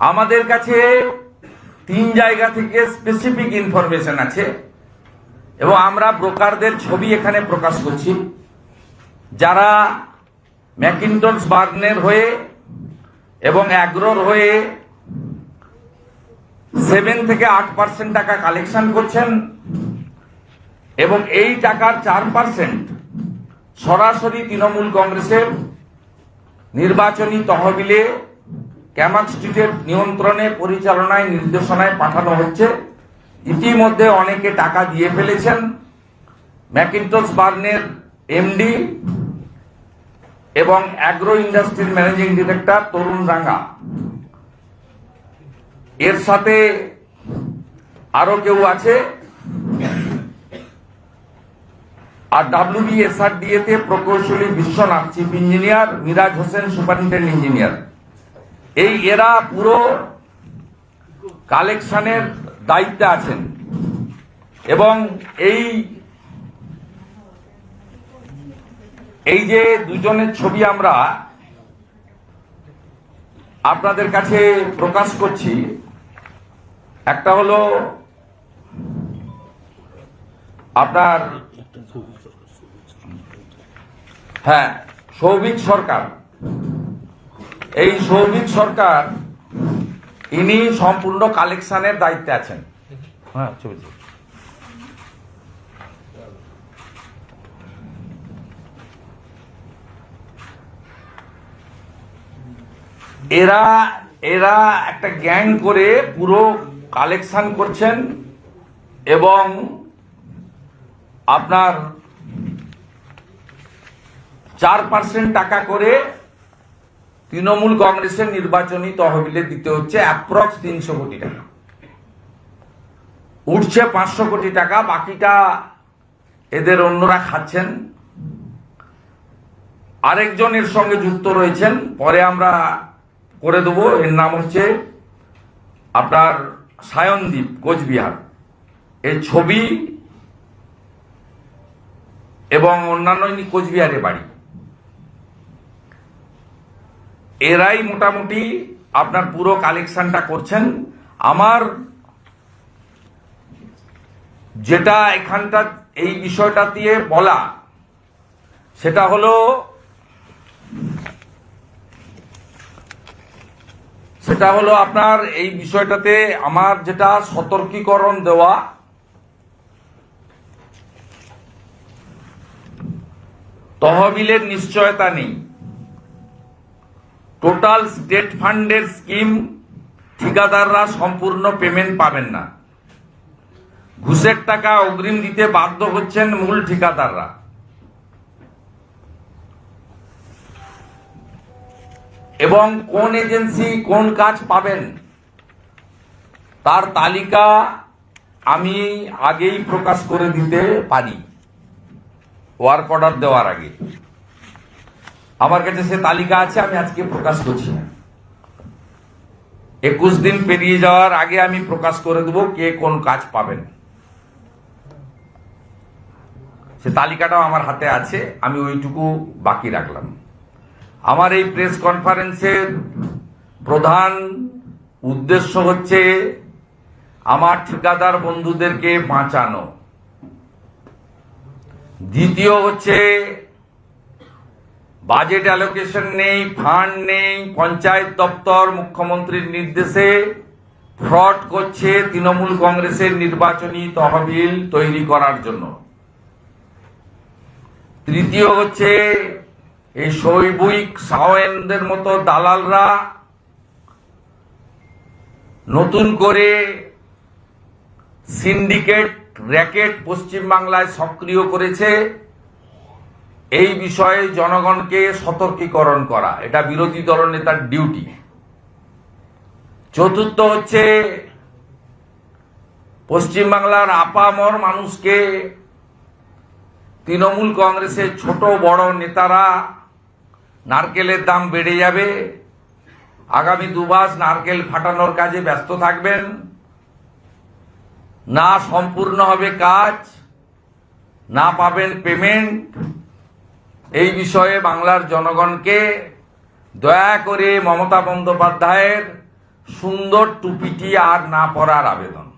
আমাদের কাছে তিন জায়গা থেকে স্পেসিফিক ইনফরমেশন আছে এবং আমরা ব্রোকারদের ছবি এখানে প্রকাশ করছি। যারা ম্যাকিন্টনস বার্নের হয়ে এবং অ্যাগ্রোর হয়ে সেভেন থেকে আট পার্সেন্ট টাকা কালেকশন করছেন এবং এই টাকার চার পার্সেন্ট সরাসরি তৃণমূল কংগ্রেসের নির্বাচনী তহবিলে ক্যামাক স্ট্রিটের নিয়ন্ত্রণে, পরিচালনায়, নির্দেশনায় পাঠানো হচ্ছে। ইতিমধ্যে অনেকে টাকা দিয়ে ফেলেছেন। ম্যাকিন্টস বার্নের এমডি এবং অ্যাগ্রো ইন্ডাস্ট্রির ম্যানেজিং ডিরেক্টর তরুণ রাঙ্গা। এর সাথে আরও কেউ আছে? আর ডাব্লিউবিএসআরডিএ তে প্রকৌশলী Biswanath, chief engineer, Miraj Hossain superintendent engineer. এই এরা পুরো কালেকশনের দায়িত্বে আছেন। এবং এই এই যে দুজনের ছবি আমরা আপনাদের কাছে প্রকাশ করছি, একটা হলো আপনার হ্যাঁ সৌভিক সরকার। এই সৌভিক সরকার, ইনি সম্পূর্ণ কালেকশনের দায়িত্বে আছেন হ্যাঁ। এরা এরা একটা গ্যাং করে পুরো কালেকশন করছেন এবং আপনার চার পার্সেন্ট টাকা করে তৃণমূল কংগ্রেসের নির্বাচনী তহবিলে দিতে হচ্ছে অ্যাপ্রক্স তিনশো কোটি টাকা। উঠছে পাঁচশো কোটি টাকা, বাকিটা এদের অন্যরা খাচ্ছেন। আরেকজন এর সঙ্গে যুক্ত রয়েছেন, পরে আমরা করে দেবো। এর নাম হচ্ছে আপনার সায়নদ্বীপ কোচবিহার। এর ছবি এবং অন্যান্য কোচবিহারে বাড়ি। এরাই মোটামুটি আপনার পুরো কালেকশনটা করছেন। আমার যেটা এখানটা এই বিষয়টা দিয়ে বলা, সেটা হলো সেটা হলো আপনার এই বিষয়টাতে আমার যেটা সতর্কীকরণ দেওয়া, তহবিলের নিশ্চয়তা নেই। টোটাল স্টেট ফান্ডের স্কিম ঠিকাদাররা সম্পূর্ণ পেমেন্ট পাবেন না। ঘুষের টাকা অগ্রিম দিতে বাধ্য হচ্ছেন মূল ঠিকাদাররা। এবং কোন এজেন্সি কোন কাজ পাবেন, তার তালিকা আমি আগেই প্রকাশ করে দিতে পারি। ওয়ার্ক অর্ডার দেওয়ার আগে। আমার কাছে সে তালিকা আছে, আমি আজকে প্রকাশ করছি না। একুশ দিন পেরিয়ে যাওয়ার আগে আমি প্রকাশ করে দেবো কে কোন কাজ পাবেন। সে তালিকাটাও আমার হাতে আছে, আমি ওইটুকু বাকি রাখলাম। আমার এই প্রেস কনফারেন্সের প্রধান উদ্দেশ্য হচ্ছে আমার ঠিকাদার বন্ধুদেরকে বাঁচানো। দ্বিতীয় হচ্ছে বাজেট অ্যালোকেশন নেই ফান্ড নেই, পঞ্চায়েত দপ্তর, মুখ্যমন্ত্রীর নির্দেশে ফ্রড করছে তৃণমূল কংগ্রেসের নির্বাচনী তহবিল তৈরি করার জন্য। তৃতীয় হচ্ছে এই শৈবুইক সাওয়েনদের মতো দালালরা নতুন করে সিন্ডিকেট র্যাকেট পশ্চিমবাংলায় সক্রিয় করেছে। এই বিষয়ে জনগণকে সতর্কীকরণ করা, এটা বিরোধী দল নেতার ডিউটি। চতুর্থ হচ্ছে, পশ্চিমবাংলার আপামর মানুষকে তৃণমূল কংগ্রেসের ছোট বড় নেতারা নারকেলের দাম বেড়ে যাবে। আগামী দুমাস নারকেল ফাটানোর কাজে ব্যস্ত থাকবেন। না সম্পূর্ণ হবে কাজ, না পাবেন পেমেন্ট। এই বিষয়ে বাংলার জনগণকে দয়া করে মমতা বন্দ্যোপাধ্যায়ের সুন্দর টুপিটি আর না পরার আবেদন।